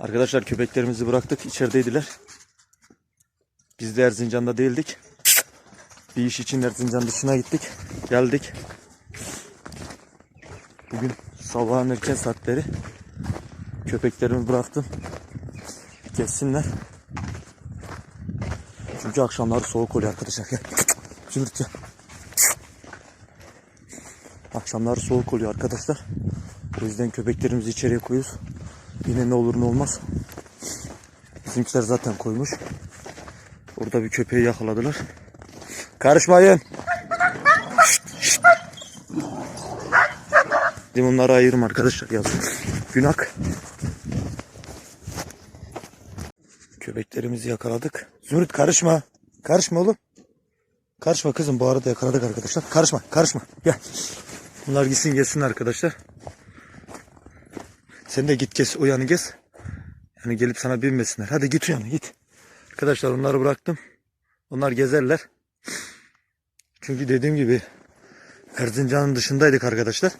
Arkadaşlar köpeklerimizi bıraktık. içerideydiler. Biz de Erzincan'da değildik. Bir iş için Erzincan dışına gittik. Geldik. Bugün sabahın erken saatleri köpeklerimi bıraktım. Kessinler. Çünkü akşamları soğuk oluyor arkadaşlar. Gel. Gel. Akşamları soğuk oluyor arkadaşlar. O yüzden köpeklerimizi içeriye koyuyoruz. Yine ne olur ne olmaz. Bizimkiler zaten koymuş. Orada bir köpeği yakaladılar. Karışmayın. Limonları ayırım arkadaşlar yazın. Günak. Köpeklerimizi yakaladık. Zümrüt karışma. Karışma oğlum. Karışma kızım bu arada yakaladık arkadaşlar. Karışma karışma. Gel. Bunlar gitsin gelsin arkadaşlar. Sen de git kes uyanı gez. Yani gelip sana binmesinler. Hadi git uyanı git. Arkadaşlar onları bıraktım. Onlar gezerler. Çünkü dediğim gibi Erzincan'ın dışındaydık arkadaşlar.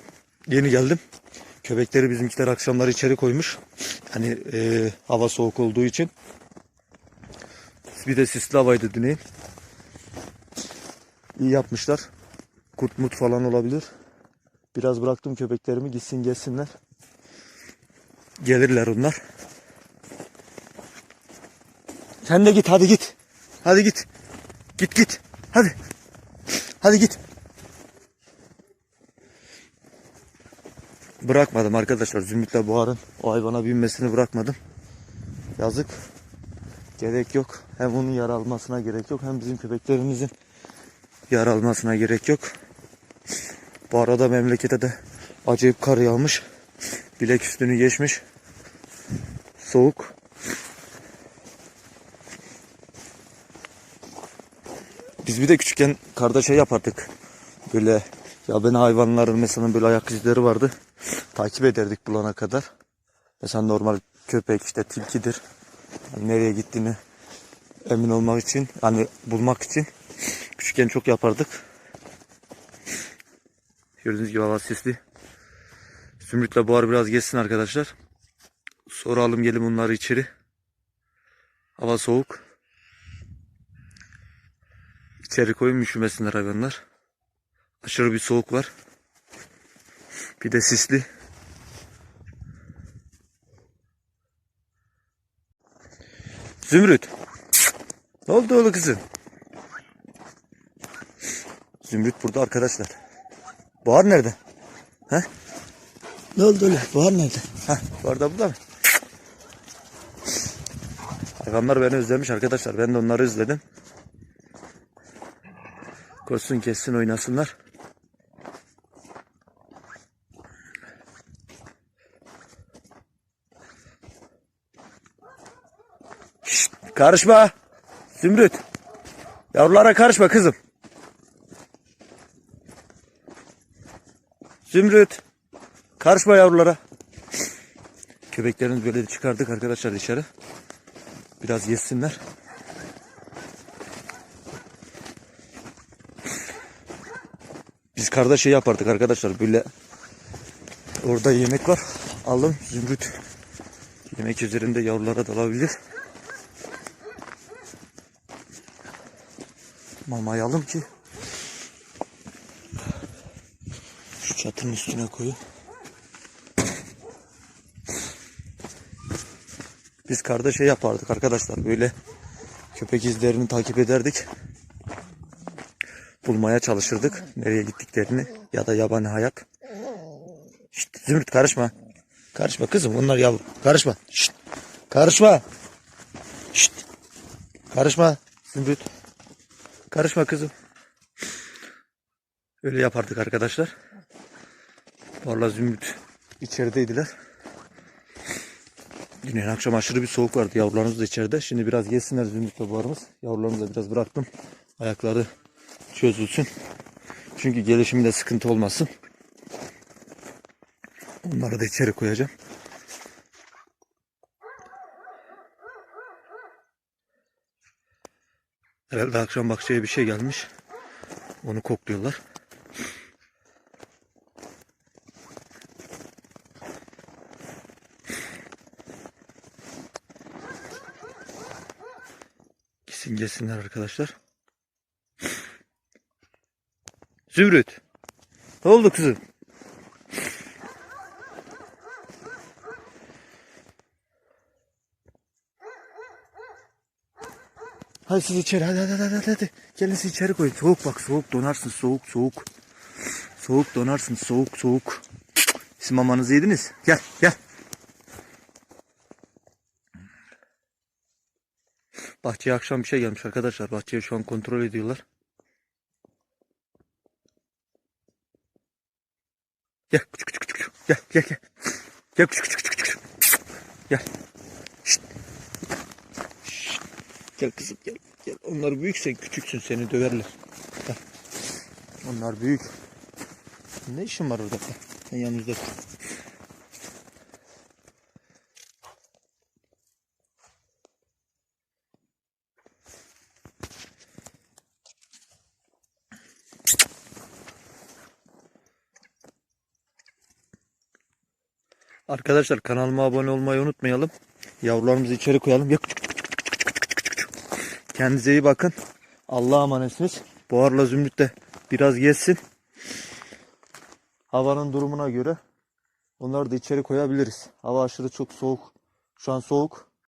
Yeni geldim. Köpekleri bizimkiler akşamları içeri koymuş. Hani e, hava soğuk olduğu için. Bir de sisli havaydı düneyin. İyi yapmışlar. Kurt mut falan olabilir. Biraz bıraktım köpeklerimi gitsin gelsinler. Gelirler onlar. Sen de git hadi git. Hadi git. Git git. Hadi. Hadi git. Bırakmadım arkadaşlar. Zümrüt'le Buhar'ın o hayvana binmesini bırakmadım. Yazık. Gerek yok. Hem onun yara almasına gerek yok. Hem bizim köpeklerimizin yara almasına gerek yok. Bu arada memlekete de acayip kar yağmış. Bilek üstünü geçmiş. Soğuk. Biz bir de küçükken karda şey yapardık. Böyle ya ben hayvanların mesela böyle ayak izleri vardı. Takip ederdik bulana kadar. Mesela normal köpek işte tilkidir. Yani nereye gittiğini emin olmak için hani bulmak için küçükken çok yapardık. Gördüğünüz gibi hava sisli. Zümrüt'le Buhar biraz geçsin arkadaşlar. Sonra alım gelin bunları içeri. Hava soğuk. İçeri koyun üşümesinler hayvanlar. Aşırı bir soğuk var. Bir de sisli. Zümrüt. Ne oldu oğlum kızım? Zümrüt burada arkadaşlar. Bahar nerede? He? Ne oldu öyle? Bahar nerede? Heh, Bahar da burada mı? Hayvanlar beni özlemiş arkadaşlar. Ben de onları özledim. Koşsun kessin oynasınlar. Şşt, karışma. Zümrüt. Yavrulara karışma kızım. Zümrüt. Karışma yavrulara. Köpeklerimizi böyle çıkardık arkadaşlar dışarı. Biraz yesinler. Biz karda şey yapardık arkadaşlar böyle orada yemek var. Alın zümrüt. Yemek üzerinde yavrulara dalabilir. Mamayı alın ki şu çatının üstüne koyun. Biz karda şey yapardık arkadaşlar böyle köpek izlerini takip ederdik. Bulmaya çalışırdık nereye gittiklerini ya da yabani hayat. Şşt, Zümrüt karışma. Karışma kızım onlar yavru. Karışma. Şşt, karışma. Şşt, karışma Zümrüt. Karışma kızım. Öyle yapardık arkadaşlar. Vallahi Zümrüt içerideydiler. Dün akşam aşırı bir soğuk vardı. Yavrularımız da içeride. Şimdi biraz yesinler Zümrüt ve buharımız. Yavrularımızı da biraz bıraktım. Ayakları çözülsün. Çünkü gelişiminde sıkıntı olmasın. Onları da içeri koyacağım. Herhalde akşam bahçeye bir şey gelmiş. Onu kokluyorlar. Gitsin gelsinler arkadaşlar. Zümrüt. Ne oldu kızım? Hadi siz içeri hadi hadi hadi. hadi. Gelin siz içeri koyun. Soğuk bak soğuk donarsın soğuk soğuk. Soğuk donarsın soğuk soğuk. Siz mamanızı yediniz. Gel gel. Bahçeye akşam bir şey gelmiş arkadaşlar. Bahçeyi şu an kontrol ediyorlar. Gel küçük küçük küçük. Gel gel gel. Gel küçük küçük küçük küçük. Gel. Şşt. Şşt. Gel kızım gel. Gel. Onlar büyük sen küçüksün seni döverler. Gel. Onlar büyük. Ne işin var orada? Sen yanımızda. Arkadaşlar kanalıma abone olmayı unutmayalım. Yavrularımızı içeri koyalım. Kendinize iyi bakın. Allah'a emanetsiniz. Buharla Zümrüt de biraz gezsin. Havanın durumuna göre onları da içeri koyabiliriz. Hava aşırı çok soğuk. Şu an soğuk.